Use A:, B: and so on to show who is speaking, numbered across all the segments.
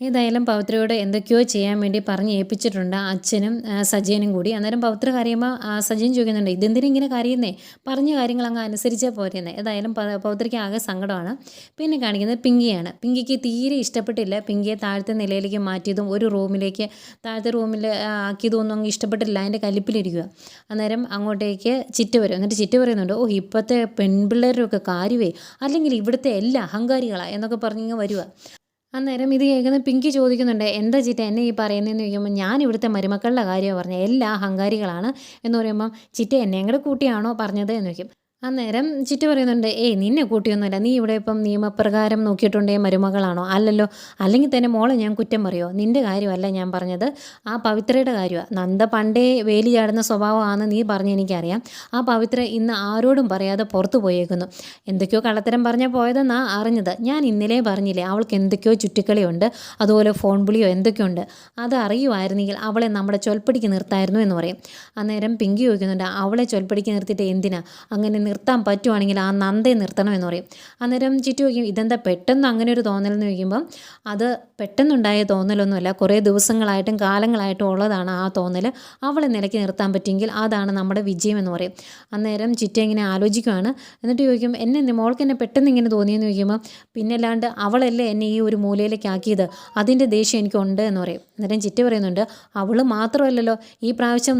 A: ഏതായാലും പൗത്രയോട് എന്തൊക്കെയോ ചെയ്യാൻ വേണ്ടി പറഞ്ഞ് ഏൽപ്പിച്ചിട്ടുണ്ട് അച്ഛനും സജയനും കൂടി. അന്നേരം പൗത്ര കരയുമ്പോൾ സജയൻ ചോദിക്കുന്നുണ്ട് ഇതെന്തിനും ഇങ്ങനെ കരയുന്നേ? പറഞ്ഞ കാര്യങ്ങൾ അങ്ങ് അനുസരിച്ചാൽ പോരുന്നേ. ഏതായാലും പൗത്രയ്ക്ക് ആകെ സങ്കടമാണ്. പിന്നെ കാണിക്കുന്നത് പിങ്കിയാണ്. പിങ്കിക്ക് തീരെ ഇഷ്ടപ്പെട്ടില്ല. പിങ്കിയെ താഴത്തെ നിലയിലേക്ക് മാറ്റിയതും ഒരു റൂമിലേക്ക് താഴത്തെ റൂമിൽ ആക്കിയതും ഒന്നും അങ്ങ് ഇഷ്ടപ്പെട്ടില്ല. അതിന്റെ കലിപ്പിലിരിക്കുക. അന്നേരം അങ്ങോട്ടേക്ക് ചിറ്റ വരും. എന്നിട്ട് ചിറ്റ പറയുന്നുണ്ട് ഓ ഇപ്പോഴത്തെ പെൺപിള്ളേരൊക്കെ കാര്യമേ അല്ലെങ്കിൽ ഇവിടുത്തെ എല്ലാ അഹങ്കാരികളാണ് എന്നൊക്കെ പറഞ്ഞിങ്ങ് വരിക അന്നേരം ഇത് കേൾക്കുന്ന പിങ്കി ചോദിക്കുന്നുണ്ട് എന്താ ചിറ്റ എന്നെ ഈ പറയുന്നതെന്ന് ചോദിക്കുമ്പോൾ ഞാൻ ഇവിടുത്തെ മരുമക്കളുടെ കാര്യമാണ് പറഞ്ഞത് എല്ലാ അഹങ്കാരികളാണ്. എന്ന് പറയുമ്പം ചിറ്റ എന്നെ കൂടെ കൂട്ടിയാണോ പറഞ്ഞത്? എന്ന് ചോദിക്കും. അന്നേരം ചിറ്റ പറയുന്നുണ്ട് ഏയ് നിന്നെ കൂട്ടിയൊന്നുമില്ല. നീ ഇവിടെ ഇപ്പം നിയമപ്രകാരം നോക്കിയിട്ടുണ്ടേ മരുമകളാണോ? അല്ലല്ലോ. അല്ലെങ്കിൽ തന്നെ മോളെ ഞാൻ കുറ്റം പറയോ? നിന്റെ കാര്യമല്ല ഞാൻ പറഞ്ഞത്. ആ പവിത്രയുടെ കാര്യമാണ് നന്ദ പണ്ടേ വേലി ചാടുന്ന സ്വഭാവമാണെന്ന് നീ പറഞ്ഞ് എനിക്കറിയാം. ആ പവിത്ര ഇന്ന് ആരോടും പറയാതെ പുറത്തു പോയേക്കുന്നു. എന്തൊക്കെയോ കള്ളത്തരം പറഞ്ഞാൽ പോയതെന്നാ അറിഞ്ഞത്. ഞാൻ ഇന്നലെ പറഞ്ഞില്ലേ അവൾക്ക് എന്തൊക്കെയോ ചുറ്റിക്കളിയുണ്ട്. അതുപോലെ ഫോൺ വിളിയോ എന്തൊക്കെയുണ്ട് അത് അറിയുമായിരുന്നെങ്കിൽ അവളെ നമ്മുടെ ചൊൽപ്പടിക്ക് നിർത്തായിരുന്നു എന്ന് പറയും. അന്നേരം പിങ്കി ചോദിക്കുന്നുണ്ട് അവളെ ചൊൽപ്പടിക്ക് നിർത്തിയിട്ട് എന്തിനാ? അങ്ങനെ നിർത്താൻ പറ്റുവാണെങ്കിൽ ആ നന്ദയെ നിർത്തണമെന്ന് പറയും. അന്നേരം ചിറ്റു ചോദിക്കും ഇതെന്താ പെട്ടെന്ന് അങ്ങനെ ഒരു തോന്നലെന്ന് ചോദിക്കുമ്പം അത് പെട്ടെന്നുണ്ടായ തോന്നലൊന്നുമല്ല. കുറേ ദിവസങ്ങളായിട്ടും കാലങ്ങളായിട്ടും ഉള്ളതാണ് ആ തോന്നൽ അവളെ നിലയ്ക്ക് നിർത്താൻ പറ്റിയെങ്കിൽ അതാണ് നമ്മുടെ വിജയം എന്ന് പറയും. അന്നേരം ചിറ്റ ഇങ്ങനെ ആലോചിക്കുവാണ്. എന്നിട്ട് ചോദിക്കും എന്നെ മോൾക്ക് എന്നെ പെട്ടെന്ന് ഇങ്ങനെ തോന്നിയെന്ന് ചോദിക്കുമ്പോൾ പിന്നല്ലാണ്ട് അവളല്ലേ എന്നെ ഈ ഒരു മൂലയിലേക്ക് ആക്കിയത് അതിന്റെ ദേഷ്യം എനിക്കുണ്ട് എന്ന് പറയും. അന്നേരം ചിറ്റ പറയുന്നുണ്ട് അവൾ മാത്രമല്ലല്ലോ ഈ പ്രാവശ്യം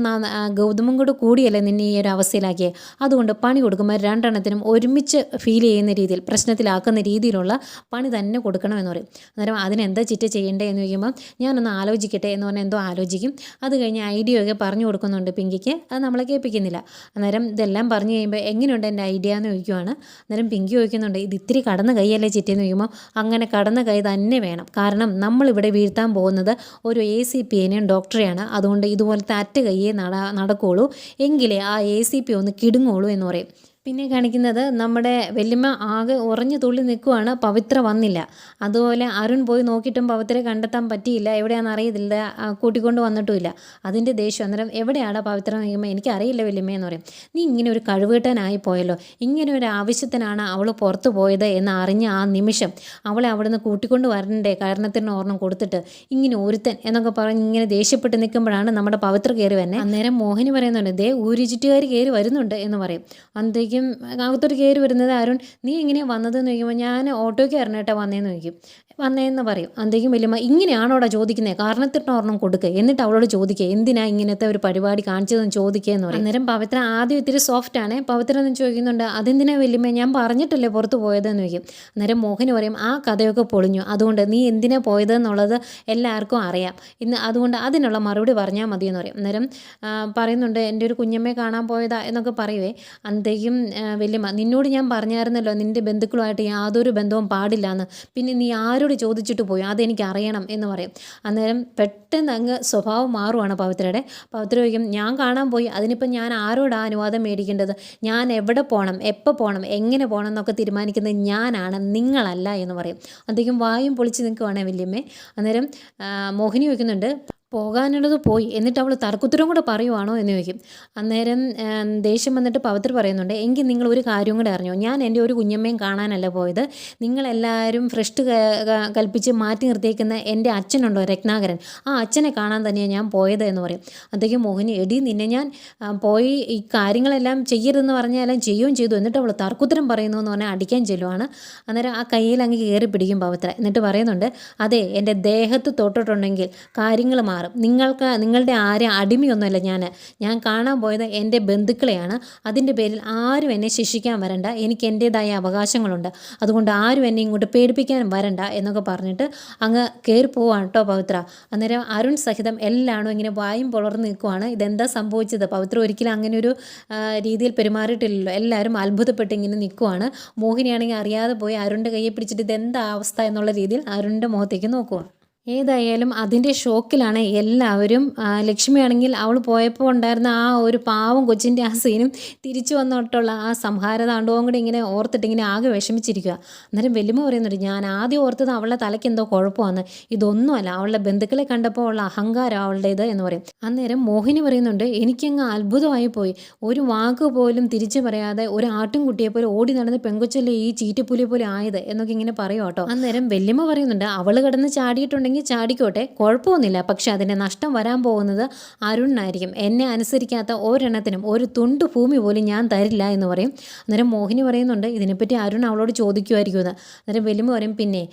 A: ഗൗതമം കൂടെ കൂടിയല്ലേ നിന്നെ ഈ ഒരു അവസ്ഥയിലാക്കിയത് അതുകൊണ്ട് പണി കൊടുക്കുമ്പോൾ രണ്ടെണ്ണത്തിനും ഒരുമിച്ച് ഫീൽ ചെയ്യുന്ന രീതിയിൽ പ്രശ്നത്തിലാക്കുന്ന രീതിയിലുള്ള പണി തന്നെ കൊടുക്കണമെന്ന് പറയും. അന്നേരം അതിനെന്താ ചിറ്റ ചെയ്യേണ്ടത് എന്ന് ചോദിക്കുമ്പോൾ ഞാനൊന്ന് ആലോചിക്കട്ടെ എന്ന് പറഞ്ഞാൽ എന്തോ ആലോചിക്കും. അത് കഴിഞ്ഞ് ഐഡിയ ഒക്കെ പറഞ്ഞു കൊടുക്കുന്നുണ്ട് പിങ്കിക്ക് അത് നമ്മളെ കേൾപ്പിക്കുന്നില്ല. അന്നേരം ഇതെല്ലാം പറഞ്ഞു കഴിയുമ്പോൾ എങ്ങനെയുണ്ട് എന്റെ ഐഡിയ എന്ന് ചോദിക്കുവാണ്. അന്നേരം പിങ്കി ചോദിക്കുന്നുണ്ട് ഇത് ഇത്തിരി കടന്ന കൈയല്ലേ ചിറ്റെന്ന് ചോദിക്കുമ്പോൾ അങ്ങനെ കടന്ന കൈ തന്നെ വേണം. കാരണം നമ്മളിവിടെ വീഴ്ത്താൻ പോകുന്നത് ഒരു എ സി പി എനിയും ഡോക്ടറെയാണ് അതുകൊണ്ട് ഇതുപോലത്തെ അറ്റ കയ്യേ നട നടക്കുകയുള്ളൂ എങ്കിലേ ആ എ സി പി ഒന്ന് കിടുങ്ങുള്ളൂ എന്ന് പറയും. പിന്നെ കാണിക്കുന്നത് നമ്മുടെ വല്യമ്മ ആകെ ഉറഞ്ഞു തുള്ളി നിൽക്കുവാണ്. പവിത്ര വന്നില്ല. അതുപോലെ അരുൺ പോയി നോക്കിയിട്ടും പവിത്രയെ കണ്ടെത്താൻ പറ്റിയില്ല. എവിടെയാണെന്ന് അറിയത്തില്ല. കൂട്ടിക്കൊണ്ട് വന്നിട്ടുമില്ല. അതിന്റെ ദേഷ്യം. അന്നേരം എവിടെയാണ് പവിത്ര എനിക്ക് എനിക്കറിയില്ല വല്യമ്മ എന്ന് പറയും. നീ ഇങ്ങനെ ഒരു കഴിവേട്ടനായി പോയല്ലോ. ഇങ്ങനെ ഒരു ആവശ്യത്തിനാണ് അവൾ പുറത്തു പോയത് എന്ന് അറിഞ്ഞ ആ നിമിഷം അവളെ അവിടെ നിന്ന് കൂട്ടിക്കൊണ്ട് വരണ്ടേ? കാരണത്തിന് ഓർണം കൊടുത്തിട്ട് ഇങ്ങനെ ഒരുത്തൻ എന്നൊക്കെ പറഞ്ഞ് ഇങ്ങനെ ദേഷ്യപ്പെട്ട് നിൽക്കുമ്പോഴാണ് നമ്മുടെ പവിത്ര കയറി വരുന്നത് അന്നേരം മോഹിനി പറയുന്നുണ്ട് ദേ ഊരിചിറ്റുകാർ കയറി വരുന്നുണ്ട് എന്ന് പറയും. അന്നേക്കും അകത്തോട്ട് കയറി വരുന്നത് അരുൺ നീ എങ്ങനെയാണ് വന്നതെന്ന് ചോദിക്കുമ്പോൾ ഞാൻ ഓട്ടോയ്ക്ക് കേട്ടോ വന്നതെന്ന് ചോദിക്കും. വന്നതെന്ന് പറയും. അന്തേക്കും വലിയമ്മ ഇങ്ങനെയാണോടാ ചോദിക്കുന്നത് കാരണത്തിട്ട് ഒരെണ്ണം കൊടുക്കുക എന്നിട്ട് അവളോട് ചോദിക്കുക എന്തിനാ ഇങ്ങനത്തെ ഒരു പരിപാടി കാണിച്ചതെന്ന് ചോദിക്കുക എന്ന് പറയും. അന്നേരം പവിത്ര ആദ്യം ഇത്തിരി സോഫ്റ്റ് ആണ്. പവിത്ര എന്ന് ചോദിക്കുന്നുണ്ട് അതെന്തിനാ വലിയമ്മ ഞാൻ പറഞ്ഞിട്ടല്ലേ പുറത്ത് പോയതെന്ന് ചോദിക്കും. അന്നേരം മോഹന് പറയും ആ കഥയൊക്കെ പൊളിഞ്ഞു. അതുകൊണ്ട് നീ എന്തിനാ പോയതെന്നുള്ളത് എല്ലാവർക്കും അറിയാം. ഇന്ന് അതുകൊണ്ട് അതിനുള്ള മറുപടി പറഞ്ഞാൽ മതിയെന്ന് പറയും. അന്നേരം പറയുന്നുണ്ട് എന്റെ ഒരു കുഞ്ഞമ്മയെ കാണാൻ പോയതാ എന്നൊക്കെ പറയുവേ. അന്തേക്കും വല്യമ്മ നിന്നോട് ഞാൻ പറഞ്ഞായിരുന്നല്ലോ നിന്റെ ബന്ധുക്കളുമായിട്ട് യാതൊരു ബന്ധവും പാടില്ല എന്ന് പിന്നെ നീ ആരോട് ചോദിച്ചിട്ട് പോയി? അതെനിക്ക് അറിയണം എന്ന് പറയും. അന്നേരം പെട്ടെന്ന് അങ്ങ് സ്വഭാവം മാറുവാണ് പവിത്രയുടെ. പവിത്ര ചോദിക്കും ഞാൻ കാണാൻ പോയി. അതിനിപ്പം ഞാൻ ആരോടാണ് അനുവാദം മേടിക്കേണ്ടത്? ഞാൻ എവിടെ പോകണം എപ്പോൾ പോകണം എങ്ങനെ പോകണം എന്നൊക്കെ തീരുമാനിക്കുന്നത് ഞാനാണ് നിങ്ങളല്ല എന്ന് പറയും. അധികം വായും പൊളിച്ച് നിൽക്കുവാണേ വല്യമ്മേ. അന്നേരം മോഹിനി ചോദിക്കുന്നുണ്ട് പോകാനുള്ളത് പോയി എന്നിട്ട് അവൾ തർക്കുത്തരം കൂടെ പറയുവാണോ എന്ന് ചോദിക്കും. അന്നേരം ദേഷ്യം വന്നിട്ട് പവിത്ര പറയുന്നുണ്ട് എങ്കിൽ നിങ്ങൾ ഒരു കാര്യവും കൂടെ അറിഞ്ഞോ? ഞാൻ എന്റെ ഒരു കുഞ്ഞമ്മയും കാണാനല്ല പോയത്. നിങ്ങളെല്ലാവരും ഫ്രഷ് കൽപ്പിച്ച് മാറ്റി നിർത്തിയേക്കുന്ന എന്റെ അച്ഛനുണ്ടോ രത്നാകരൻ? ആ അച്ഛനെ കാണാൻ തന്നെയാണ് ഞാൻ പോയത് എന്ന് പറയും. അദ്ദേഹം മോഹിനി എടി നിന്നെ ഞാൻ പോയി ഈ കാര്യങ്ങളെല്ലാം ചെയ്യരുതെന്ന് പറഞ്ഞാലും ചെയ്യുകയും ചെയ്തു. എന്നിട്ട് അവൾ തർക്കുത്തരം പറയുന്നു എന്ന് പറഞ്ഞാൽ അടിക്കാൻ ചെല്ലുവാണ്. അന്നേരം ആ കയ്യിൽ അങ്ങ് കയറി പിടിക്കും പവിത്ര. എന്നിട്ട് പറയുന്നുണ്ട് അതെ എന്റെ ദേഹത്ത് തൊട്ടിട്ടുണ്ടെങ്കിൽ കാര്യങ്ങൾ മാറും. നിങ്ങൾക്ക് നിങ്ങളുടെ ആരെ അടിമയൊന്നുമല്ല ഞാൻ. ഞാൻ കാണാൻ പോയത് എന്റെ ബന്ധുക്കളെയാണ്. അതിന്റെ പേരിൽ ആരും എന്നെ ശിക്ഷിക്കാൻ വരണ്ട. എനിക്ക് എന്റേതായ അവകാശങ്ങളുണ്ട്. അതുകൊണ്ട് ആരും എന്നെ ഇങ്ങോട്ട് പേടിപ്പിക്കാൻ വരണ്ട എന്നൊക്കെ പറഞ്ഞിട്ട് അങ്ങ് കയറി പോവാണ് കേട്ടോ പവിത്ര. അന്നേരം അരുൺ സഹിതം എല്ലാവരും ഇങ്ങനെ വായും പുളർന്ന് നിൽക്കുവാണ്. ഇതെന്താ സംഭവിച്ചത്? പവിത്ര ഒരിക്കലും അങ്ങനെ ഒരു രീതിയിൽ പെരുമാറിയിട്ടില്ലല്ലോ. എല്ലാവരും അത്ഭുതപ്പെട്ട് ഇങ്ങനെ നിൽക്കുവാണ്. മോഹിനിയാണെങ്കിൽ അറിയാതെ പോയി അരുണിന്റെ കയ്യെ പിടിച്ചിട്ട് ഇതെന്താ അവസ്ഥ എന്നുള്ള രീതിയിൽ അരുണിന്റെ മുഖത്തേക്ക് നോക്കുക ഏതായാലും അതിന്റെ ഷോക്കിലാണ് എല്ലാവരും ലക്ഷ്മിയാണെങ്കിൽ അവൾ പോയപ്പോൾ ഉണ്ടായിരുന്ന ആ ഒരു പാവം കൊച്ചിന്റെ ആ സീനും തിരിച്ചു വന്നിട്ടുള്ള ആ സംഹാര താണ്ഡവം കൂടി ഇങ്ങനെ ഓർത്തിട്ട് ഇങ്ങനെ ആകെ വിഷമിച്ചിരിക്കുക. അന്നേരം വെല്ലുമ പറയുന്നുണ്ട് ഞാൻ ആദ്യം ഓർത്തത് അവളുടെ തലയ്ക്ക് എന്തോ കുഴപ്പമാണ് ഇതൊന്നുമല്ല അവളുടെ ബന്ധുക്കളെ കണ്ടപ്പോൾ ഉള്ള അഹങ്കാരം അവളുടേത് എന്ന് പറയും. അന്നേരം മോഹിനി പറയുന്നുണ്ട് എനിക്കങ്ങ് അത്ഭുതമായി പോയി. ഒരു വാക്ക് പോലും തിരിച്ചു പറയാതെ ഒരു ആട്ടിൻകുട്ടിയെ പോലെ ഓടി നടന്ന് പെങ്കൊച്ചല്ലേ ഈ ചീറ്റപ്പുലിയെ പോലെ ആയത്? എന്നൊക്കെ ഇങ്ങനെ പറയും കേട്ടോ. അന്നേരം വെല്ലുമ്മ പറയുന്നുണ്ട് അവൾ കിടന്ന് ചാടിയിട്ടുണ്ടെങ്കിൽ ചാടിക്കോട്ടെ? കുഴപ്പമൊന്നുമില്ല. പക്ഷെ അതിന്റെ നഷ്ടം വരാൻ പോകുന്നത് അരുണിനായിരിക്കും എന്നെ അനുസരിക്കാത്ത ഒരെണ്ണത്തിനും ഒരു തുണ്ട് ഭൂമി പോലും ഞാൻ തരില്ല എന്ന് പറയും. അന്നേരം മോഹിനി പറയുന്നുണ്ട് ഇതിനെപ്പറ്റി അരുൺ അവളോട് ചോദിക്കുമായിരിക്കും എന്ന്. അന്നേരം വെല്ലുമ്മ പറയും പിന്നെ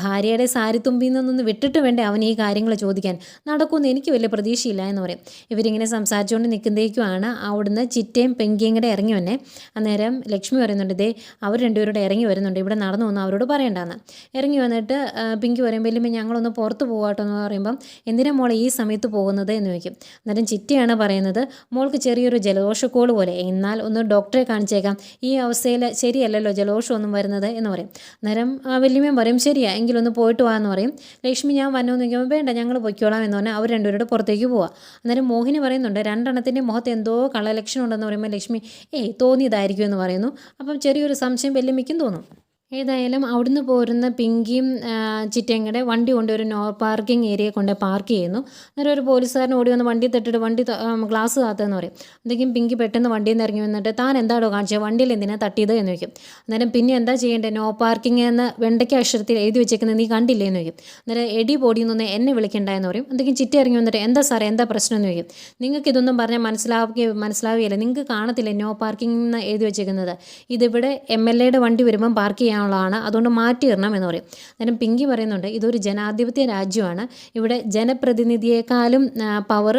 A: ഭാര്യയുടെ സാരിത്തുമ്പിൽ നിന്നൊന്ന് വിട്ടിട്ട് വേണ്ടേ അവൻ ഈ കാര്യങ്ങൾ ചോദിക്കാൻ? നടക്കുമെന്ന് എനിക്ക് വലിയ പ്രതീക്ഷയില്ല എന്ന് പറയും. ഇവരിങ്ങനെ സംസാരിച്ചുകൊണ്ട് നിൽക്കുന്നതേക്കുമാണ് അവിടുന്ന് ചിറ്റയും പെങ്കിയും കൂടെ ഇറങ്ങി വന്നെ. അന്നേരം ലക്ഷ്മി പറയുന്നുണ്ട് ഇതേ അവർ രണ്ടുപേരോട് ഇറങ്ങി വരുന്നുണ്ട്. ഇവിടെ നടന്നു വന്ന് അവരോട് പറയണ്ടെന്ന്. ഇറങ്ങി വന്നിട്ട് പിങ്കി പറയുമ്പോൾ ഞങ്ങളൊന്ന് പുറത്ത് പോകാട്ടോ എന്ന് പറയുമ്പം എന്തിനാ മോളെ ഈ സമയത്ത് പോകുന്നത്? എന്ന് ചോദിക്കും. അന്നേരം ചിറ്റിയാണ് പറയുന്നത് മോൾക്ക് ചെറിയൊരു ജലദോഷക്കോൾ പോലെ എന്നാൽ ഒന്ന് ഡോക്ടറെ കാണിച്ചേക്കാം. ഈ അവസ്ഥയിൽ ശരിയല്ലല്ലോ ജലദോഷമൊന്നും വരുന്നത്? എന്ന് പറയും. അന്നേരം വല്യമ്മയും പറയും ശരിയാ എങ്കിലൊന്ന് പോയിട്ട് വാ എന്ന് പറയും. ലക്ഷ്മി ഞാൻ വന്നു നിൽക്കുമ്പോൾ വേണ്ട ഞങ്ങൾ പൊയ്ക്കോളാം എന്ന് പറഞ്ഞാൽ അവർ രണ്ടുപേരുടെ പുറത്തേക്ക് പോവാം. അന്നേരം മോഹിനി പറയുന്നുണ്ട് രണ്ടെണ്ണത്തിന്റെ മുഖത്ത് എന്തോ കളലക്ഷണം ഉണ്ടെന്ന് പറയുമ്പോൾ ലക്ഷ്മി ഏയ് തോന്നിയതായിരിക്കും എന്ന് പറയുന്നു. അപ്പം ചെറിയൊരു സംശയം വല്യമ്മയ്ക്കും തോന്നും. ഏതായാലും അവിടുന്ന് പോരുന്ന പിങ്കിയും ചിറ്റയും കൂടെ വണ്ടി കൊണ്ട് ഒരു നോ പാർക്കിംഗ് ഏരിയ കൊണ്ട് പാർക്ക് ചെയ്യുന്നു. അന്നേരം ഒരു പോലീസുകാരൻ ഓടി വന്ന് വണ്ടി തട്ടിട്ട് വണ്ടി ഗ്ലാസ് കാത്തതെന്ന് പറയും. എന്തെങ്കിലും പിങ്കി പെട്ടെന്ന് വണ്ടിയിൽ നിന്ന് ഇറങ്ങി വന്നിട്ട് താൻ എന്താണോ കാണിച്ചത് വണ്ടിയിൽ എന്തിനാ തട്ടിയത് എന്ന് ചോദിക്കും. അന്നേരം പിന്നെ എന്താ ചെയ്യേണ്ടത് നോ പാർക്കിംഗ് എന്ന് വെണ്ടയ്ക്ക അക്ഷരത്തിൽ എഴുതി വെച്ചേക്കുന്നത് നീ കണ്ടില്ലേ എന്ന് ചോദിക്കും. അന്നേരം എടി പൊടിയൊന്നും എന്നെ വിളിക്കണ്ട എന്ന് പറയും. എന്തെങ്കിലും ചിറ്റി ഇറങ്ങി വന്നിട്ട് എന്താ സാറേ? എന്താ പ്രശ്നം എന്ന് ചോദിക്കും. നിങ്ങൾക്ക് ഇതൊന്നും പറഞ്ഞാൽ മനസ്സിലാവുക മനസ്സിലാവുകയില്ല. നിങ്ങൾക്ക് കാണത്തില്ലേ നോ പാർക്കിംഗ് എന്ന് എഴുതി വെച്ചേക്കുന്നത്? ഇതിവിടെ എം എൽ എയുടെ വണ്ടി വരുമ്പം പാർക്ക് ചെയ്യാനുള്ളതാണ് അതുകൊണ്ട് മാറ്റി ഇടണം എന്ന് പറയും. അന്നേരം പിങ്കി പറയുന്നുണ്ട് ഇതൊരു ജനാധിപത്യ രാജ്യമാണ്. ഇവിടെ ജനപ്രതിനിധിയെക്കാളും പവർ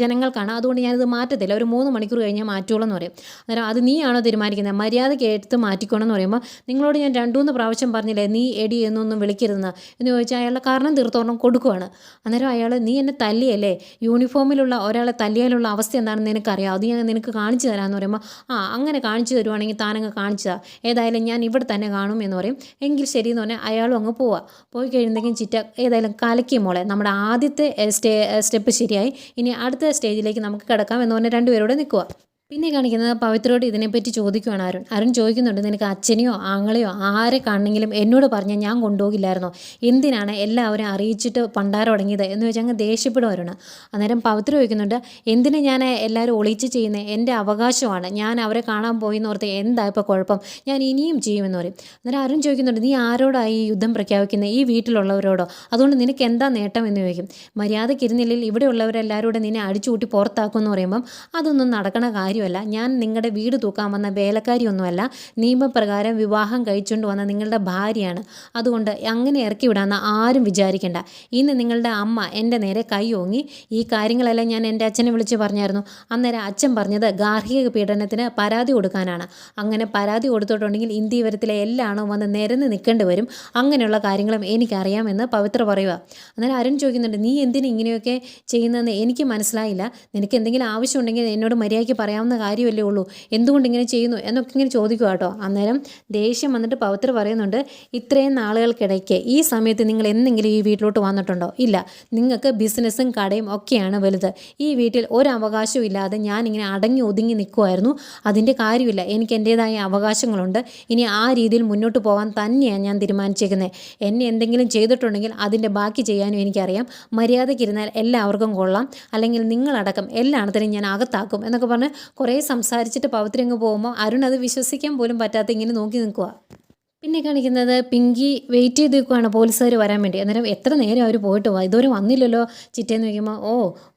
A: ജനങ്ങൾക്കാണ്. അതുകൊണ്ട് ഞാനിത് മാറ്റത്തില്ല. ഒരു മൂന്ന് മണിക്കൂർ കഴിഞ്ഞാൽ മാറ്റുള്ളൂ എന്ന് പറയും. അന്നേരം അത് നീയാണോ തീരുമാനിക്കുന്നത് മര്യാദയ്ക്ക് എടുത്ത് മാറ്റിക്കോണം എന്ന് പറയുമ്പോൾ നിങ്ങളോട് ഞാൻ രണ്ടുമൂന്ന് പ്രാവശ്യം പറഞ്ഞില്ലേ നീ എടി എന്നൊന്നും വിളിക്കരുതെന്ന് എന്ന് ചോദിച്ചാൽ അയാളുടെ കാരണം തീർത്തോണം കൊടുക്കുവാണ്. അന്നേരം അയാൾ നീ എന്നെ തല്ലിയല്ലേ? യൂണിഫോമിലുള്ള ഒരാളെ തല്ലിയാലുള്ള അവസ്ഥ എന്താണെന്ന് നിനക്കറിയാം അത് ഞാൻ നിനക്ക് കാണിച്ചു തരാമെന്ന് പറയുമ്പോൾ ആ അങ്ങനെ കാണിച്ചു തരുവാണെങ്കിൽ താനങ്ങ് കാണിച്ചതാ ഏതായാലും ഞാൻ ഇവിടെ തന്നെ കാണും എന്ന് പറയും. എങ്കിൽ ശരി എന്ന് പറഞ്ഞാൽ അയാളും അങ്ങ് പോവുക പോയി കഴിയുന്നെങ്കിൽ ചിറ്റ ഏതായാലും കലക്കി മോളെ. നമ്മുടെ ആദ്യത്തെ സ്റ്റേ സ്റ്റെപ്പ് ശരിയായി. ഇനി അടുത്ത സ്റ്റേജിലേക്ക് നമുക്ക് കിടക്കാം എന്ന് പറഞ്ഞ് രണ്ടുപേരോട് നിൽക്കുക. പിന്നെ കാണിക്കുന്നത് പവിത്രോട് ഇതിനെപ്പറ്റി ചോദിക്കുവാണ് അരുൺ. അരുൺ ചോദിക്കുന്നുണ്ട് നിനക്ക് അച്ഛനെയോ ആങ്ങളെയോ ആരെ കാണണമെങ്കിലും എന്നോട് പറഞ്ഞാൽ ഞാൻ കൊണ്ടുപോകില്ലായിരുന്നോ? എന്തിനാണ് എല്ലാവരും അറിയിച്ചിട്ട് പണ്ടാരം തുടങ്ങിയത് എന്ന് വെച്ചാൽ അങ്ങ് ദേഷ്യപ്പെടും അരുൺ അന്നേരം പവിത്ര ചോദിക്കുന്നുണ്ട് എന്തിനെ ഞാൻ എല്ലാവരും ഒളിച്ച് ചെയ്യുന്നത് എന്റെ അവകാശമാണ്. ഞാൻ അവരെ കാണാൻ പോയി എന്ന് ഓർത്ത് എന്താ ഇപ്പോൾ കുഴപ്പം? ഞാൻ ഇനിയും ചെയ്യുമെന്ന് പറയും. അന്നേരം അരുൺ ചോദിക്കുന്നുണ്ട് നീ ആരോടായി യുദ്ധം പ്രഖ്യാപിക്കുന്നത് ഈ വീട്ടിലുള്ളവരോടോ? അതുകൊണ്ട് നിനക്ക് എന്താ നേട്ടം? എന്ന് ചോദിക്കും. മര്യാദയ്ക്ക് ഇരുന്നില്ലെങ്കിൽ ഇവിടെയുള്ളവരെല്ലാവരും കൂടെ നിന്നെ അടിച്ചുകൂട്ടി പുറത്താക്കുമെന്ന് പറയുമ്പം അതൊന്നും നടക്കണ കാര്യമല്ല ഞാൻ നിങ്ങളുടെ വീട് തൂക്കാൻ വന്ന വേലക്കാരിയൊന്നുമല്ല. നിയമപ്രകാരം വിവാഹം കഴിച്ചുകൊണ്ട് വന്ന നിങ്ങളുടെ ഭാര്യയാണ്. അതുകൊണ്ട് അങ്ങനെ ഇറക്കി വിടാമെന്ന് ആരും വിചാരിക്കേണ്ട. ഇന്ന് നിങ്ങളുടെ അമ്മ എന്റെ നേരെ കൈ ഓങ്ങി ഈ കാര്യങ്ങളെല്ലാം ഞാൻ എന്റെ അച്ഛനെ വിളിച്ച് പറഞ്ഞായിരുന്നു. അന്നേരം അച്ഛൻ പറഞ്ഞത് ഗാർഹിക പീഡനത്തിന് പരാതി കൊടുക്കാനാണ്. അങ്ങനെ പരാതി കൊടുത്തിട്ടുണ്ടെങ്കിൽ ഇന്ത്യ വരത്തിലെ എല്ലാണോ വന്ന് നിരന്ന് നിൽക്കേണ്ടി വരും. അങ്ങനെയുള്ള കാര്യങ്ങളും എനിക്കറിയാമെന്ന് പവിത്ര പറയുക. അന്നേരം അരുൺ ചോദിക്കുന്നുണ്ട് നീ എന്തിനു ഇങ്ങനെയൊക്കെ ചെയ്യുന്നതെന്ന് എനിക്ക് മനസ്സിലായില്ല. നിനക്ക് എന്തെങ്കിലും ആവശ്യമുണ്ടെങ്കിൽ എന്നോട് മര്യാദയ്ക്ക് പറയാവുന്ന കാര്യമല്ലേ ഉള്ളൂ. എന്തുകൊണ്ട് ഇങ്ങനെ ചെയ്യുന്നു എന്നൊക്കെ ഇങ്ങനെ ചോദിക്കുക കേട്ടോ. അന്നേരം ദേഷ്യം വന്നിട്ട് പവിത്ര പറയുന്നുണ്ട് ഇത്രയും നാളുകൾക്കിടയ്ക്ക് ഈ സമയത്ത് നിങ്ങൾ എന്തെങ്കിലും ഈ വീട്ടിലോട്ട് വന്നിട്ടുണ്ടോ? ഇല്ല. നിങ്ങൾക്ക് ബിസിനസ്സും കടയും ഒക്കെയാണ് വലുത്. ഈ വീട്ടിൽ ഒരു അവകാശവും ഇല്ലാതെ ഞാനിങ്ങനെ അടങ്ങി ഒതുങ്ങി നിൽക്കുമായിരുന്നു അതിന്റെ കാര്യമില്ല. എനിക്ക് എന്റേതായ അവകാശങ്ങളുണ്ട്. ഇനി ആ രീതിയിൽ മുന്നോട്ട് പോകാൻ തന്നെയാണ് ഞാൻ തീരുമാനിച്ചേക്കുന്നത്. എന്നെ എന്തെങ്കിലും ചെയ്തിട്ടുണ്ടെങ്കിൽ അതിന്റെ ബാക്കി ചെയ്യാനും എനിക്കറിയാം. മര്യാദയ്ക്കിരുന്നാൽ എല്ലാവർക്കും കൊള്ളാം. അല്ലെങ്കിൽ നിങ്ങളടക്കം എല്ലായിടത്തിനും ഞാൻ അകത്താക്കും എന്നൊക്കെ പറഞ്ഞ് കുറേ സംസാരിച്ചിട്ട് പവിത്രി പോകുമ്പോൾ അരുൺ അത് വിശ്വസിക്കാൻ പോലും പറ്റാത്ത ഇങ്ങനെ നോക്കി നിൽക്കുക പിന്നെ കാണിക്കുന്നത് പിങ്കി വെയിറ്റ് ചെയ്ത് നിൽക്കുവാണ് പോലീസുകാർ വരാൻ വേണ്ടി. അന്നേരം എത്ര നേരം അവർ പോയിട്ട് ഇതുവരെ വന്നില്ലല്ലോ ചിറ്റേന്ന് ചോദിക്കുമ്പോൾ ഓ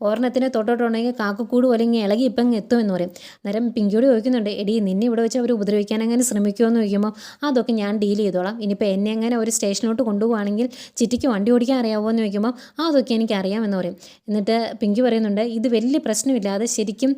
A: ഓർണത്തിനെ തൊട്ടോട്ടുണ്ടെങ്കിൽ കാക്കക്കൂട് അല്ലെങ്കിൽ ഇളകി ഇപ്പം അങ്ങ് എത്തുമെന്ന് പറയും. അന്നേരം പിങ്കിയോട് ചോദിക്കുന്നുണ്ട് എടി നിന്നെ ഇവിടെ വെച്ച് അവർ ഉപദ്രവിക്കാൻ അങ്ങനെ ശ്രമിക്കുമോ എന്ന് ചോദിക്കുമ്പോൾ അതൊക്കെ ഞാൻ ഡീൽ ചെയ്തോളാം. ഇനിയിപ്പോൾ എന്നെ അങ്ങനെ ഒരു സ്റ്റേഷനിലോട്ട് കൊണ്ടുപോകുകയാണെങ്കിൽ ചിറ്റിക്ക് വണ്ടി ഓടിക്കാൻ അറിയാമോ എന്ന് ചോദിക്കുമ്പോൾ അതൊക്കെ എനിക്ക് അറിയാമെന്ന് പറയും. എന്നിട്ട് പിങ്കി പറയുന്നുണ്ട് ഇത് വലിയ പ്രശ്നമില്ലാതെ ശരിക്കും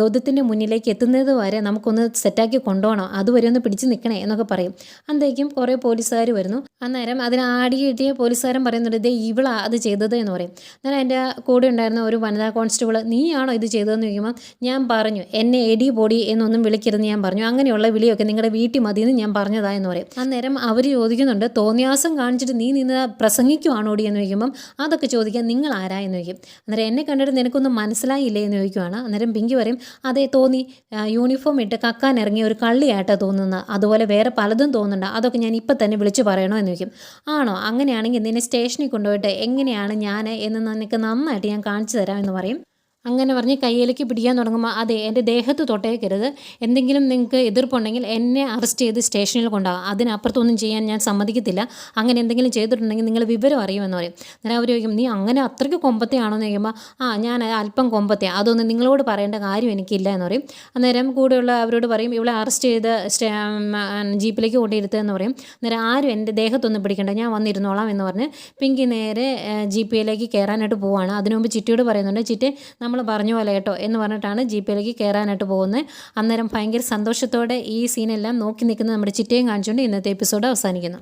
A: ഗൗതത്തിന്റെ മുന്നിലേക്ക് എത്തുന്നത് വരെ നമുക്കൊന്ന് സെറ്റാക്കി കൊണ്ടുപോകണം. അതുവരെ ഒന്ന് പിടിച്ച് നിൽക്കണേ എന്നൊക്കെ പറയും. അന്നേരത്തേക്കും കുറേ പോലീസുകാർ വരുന്നു. അന്നേരം അതിന് ആടി കിട്ടിയ പോലീസുകാരൻ പറയുന്നുണ്ട് ഇതേ ഇവളാ അത് ചെയ്തത് എന്ന് പറയും. അന്നേരം എന്റെ കൂടെ ഉണ്ടായിരുന്ന ഒരു വനിതാ കോൺസ്റ്റബിൾ നീയാണോ ഇത് ചെയ്തതെന്ന് ചോദിക്കുമ്പോൾ ഞാൻ പറഞ്ഞു എന്നെ എടി പൊടി എന്നൊന്നും വിളിക്കരുതെന്ന് ഞാൻ പറഞ്ഞു. അങ്ങനെയുള്ള വിളിയൊക്കെ നിങ്ങളുടെ വീട്ടിൽ മതിയെന്ന് ഞാൻ പറഞ്ഞതാ എന്ന് പറയും. അന്നേരം അവർ ചോദിക്കുന്നുണ്ട് തോന്നിയാസം കാണിച്ചിട്ട് നീ നിന്ന് പ്രസംഗിക്കുവാണോടി എന്ന് ചോദിക്കുമ്പം അതൊക്കെ ചോദിക്കാൻ നിങ്ങൾ ആരാ എന്ന് ചോദിക്കും. അന്നേരം എന്നെ കണ്ടിട്ട് നിനക്കൊന്നും മനസ്സിലായില്ലേ എന്ന് ചോദിക്കുവാണ്. അന്നേരം പിങ്കി പറയും അതേ തോന്നി. യൂണിഫോം ഇട്ട് കക്കാൻ ഇറങ്ങിയ ഒരു കള്ളിയായിട്ടാണ് തോന്നുന്നത്. അതുപോലെ വേറെ പലതും തോന്നുന്നുണ്ട്. അതൊക്കെ ഞാൻ ഇപ്പം തന്നെ വിളിച്ച് പറയണോ എന്ന് ചോദിക്കും. ആണോ? അങ്ങനെയാണെങ്കിൽ നിന്നെ സ്റ്റേഷനിൽ കൊണ്ടുപോയിട്ട് എങ്ങനെയാണ് ഞാൻ എന്ന് നിനക്ക് നന്നായിട്ട് ഞാൻ കാണിച്ചു തരാം എന്ന് പറയും. അങ്ങനെ പറഞ്ഞ് കയ്യിലേക്ക് പിടിക്കാൻ തുടങ്ങുമ്പോൾ അതെ എന്റെ ദേഹത്ത് തൊട്ടേക്കരുത്. എന്തെങ്കിലും നിങ്ങൾക്ക് എതിർപ്പുണ്ടെങ്കിൽ എന്നെ അറസ്റ്റ് ചെയ്ത് സ്റ്റേഷനിൽ കൊണ്ടാകും അതിനപ്പുറത്തൊന്നും ചെയ്യാൻ ഞാൻ സമ്മതിക്കത്തില്ല. അങ്ങനെ എന്തെങ്കിലും ചെയ്തിട്ടുണ്ടെങ്കിൽ നിങ്ങൾ വിവരം അറിയുമെന്ന് പറയും. അന്നേരം അവർ ചോദിക്കും നീ അങ്ങനെ അത്രയ്ക്ക് കൊമ്പത്തെയാണോ എന്ന് ചോദിക്കുമ്പോൾ ആ ഞാൻ അല്പം കൊമ്പത്തെ. അതൊന്നും നിങ്ങളോട് പറയേണ്ട കാര്യം എനിക്കില്ല എന്ന് പറയും. അന്നേരം കൂടെയുള്ള അവരോട് പറയും ഇവളെ അറസ്റ്റ് ചെയ്ത് ജീപ്പിലേക്ക് കൊണ്ടിരുത്തുകയെന്ന് പറയും. അന്നേരം ആരും എന്റെ ദേഹത്തൊന്നും പിടിക്കണ്ട. ഞാൻ വന്നിരുന്നോളാം എന്ന് പറഞ്ഞ് പിങ്കി നേരെ ജീപ്പിയിലേക്ക് കയറാനായിട്ട് പോവാണ്. അതിനുമുമ്പ് ചിറ്റിയോട് പറയുന്നുണ്ട് ചിറ്റി നമ്മൾ പറഞ്ഞു പോലെ കേട്ടോ എന്ന് പറഞ്ഞിട്ടാണ് ജീപ്പിലേക്ക് കയറാനായിട്ട് പോകുന്നത്. അന്നേരം ഭയങ്കര സന്തോഷത്തോടെ ഈ സീനെല്ലാം നോക്കി നിൽക്കുന്ന നമ്മുടെ ചിറ്റയും കാണിച്ചുകൊണ്ട് ഇന്നത്തെ എപ്പിസോഡ് അവസാനിക്കുന്നു.